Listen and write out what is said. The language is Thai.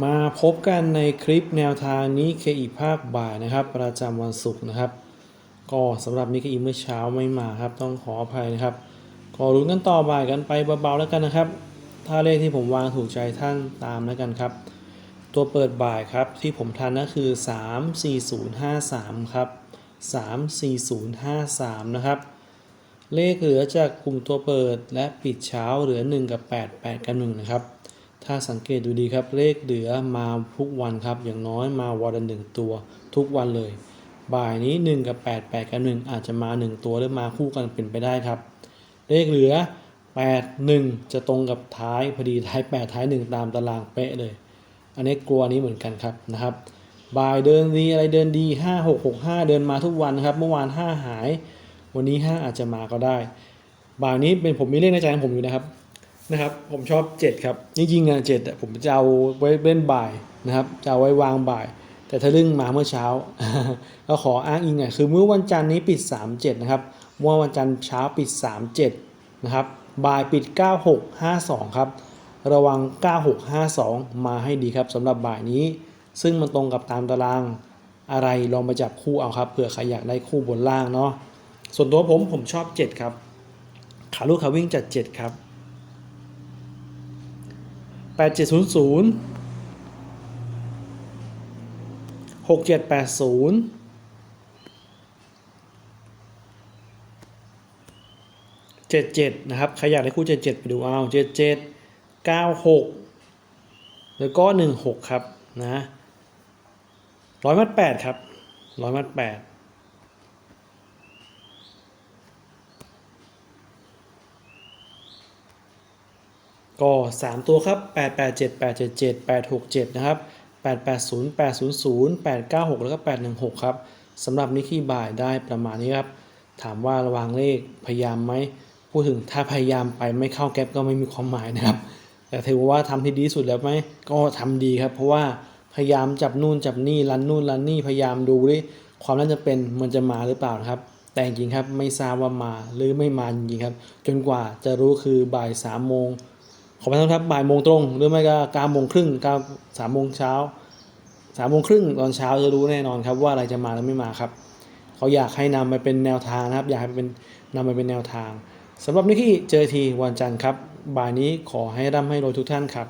มาพบกันในคลิปแนวทางนี้เคอีภาคบ่ายนะครับ ประจำวันศุกร์นะครับ ก็สำหรับนิกอีเมื่อเช้าไม่มาครับ ต้องขออภัยนะครับขอรุ้นกันต่อบ่ายกันไปเบาๆแล้วกันนะครับ ถ้าเลขที่ผมวางถูกใจท่านตามแล้วกันครับ ตัวเปิดบ่ายครับที่ผมทันก็คือ 34053 ครับ 34053 นะครับ เลขเหลือจากกลุ่มตัวเปิดและปิดเช้าเหลือ 1 กับ 8 8 กับ 1 นะครับ ถ้าสังเกตดูดีครับเลขเหลือมาทุกวันครับ อย่างน้อยมาวันละหนึ่งตัวทุกวันเลย บ่ายนี้ 1 กับ 8 8 กับ 1 อาจจะมา 1 ตัวหรือมาคู่กันเป็นไปได้ครับ เลขเหลือ 8 1 จะตรงกับท้ายพอดีท้าย 8 ท้าย 1 ตามตารางเป๊ะเลย อันนี้กลัวนี้เหมือนกันครับนะครับบ่ายเดินดีอะไรเดินดี 5 6 6 5 เดินมาทุกวันครับ เมื่อวาน 5 หาย วันนี้ 5 อาจจะมาก็ได้ บ่ายนี้เป็นผมมีเลขในใจของผมอยู่นะครับ นะครับ ผมชอบ 7 ครับจริงๆอะ7อะผมจะเอาไว้เล่นบ่ายนะครับ จะเอาไว้วางบ่าย แต่ถ้าเรื่องมาเมื่อเช้าก็ขออ้างอิงอะคือเมื่อวันจันทร์นี้ปิด 37 นะครับเมื่อวันจันทร์เช้าปิด 37 นะครับบ่ายปิด 9652 ครับ ระวัง 9652 มาให้ดีครับสำหรับบ่ายนี้ ซึ่งมันตรงกับตามตารางอะไรลองไปจับคู่เอาครับเผื่อใครอยากได้คู่บนล่างเนาะส่วนตัวผมผมชอบ 7 ครับ ขาลูกขาวิ่งจัด 7 ครับ 8700 6780 77นะครับ ใครอยากได้คู่77ไปดูเอา77 96แล้วก็16ครับนะร้อยมัด8ครับร้อยมัด8 ก็ 3 ตัวครับ 8 8 7 8 7 7 8 6 7 นะครับ 8 8 0 8 0 0 8 9 6 แล้วก็ 8 1 6 ครับสำหรับนิกกี้บ่ายได้ประมาณนี้ครับ ถามว่าระวังเลขพยายามไหมพูดถึงถ้าพยายามไปไม่เข้าแก๊ปก็ไม่มีความหมายนะครับ แต่ถือว่าทำที่ดีสุดแล้วไหมก็ทำดีครับ เพราะว่าพยายามจับนู่นจับนี่รันนู่นรันนี่พยายามดูดิความน่าจะเป็นมันจะมาหรือเปล่านะครับ แต่จริงครับไม่ทราบว่ามาหรือไม่มาจริงครับ จนกว่าจะรู้คือบ่ายสามโมง ขอไปครับบ่ายโมงตรง หรือไม่ก็เก้าโมงครึ่งเก้าสามโมงเช้าสามโมงครึ่งตอนเช้าจะรู้แน่นอนครับว่าอะไรจะมาและไม่มาครับ เขาอยากให้นำไปเป็นแนวทางนะครับ อยากให้เป็นนำไปเป็นแนวทางสำหรับนิกกี้เจอทีวันจันทร์ครับบ่ายนี้ขอให้ร่ำให้รวยทุกท่านครับ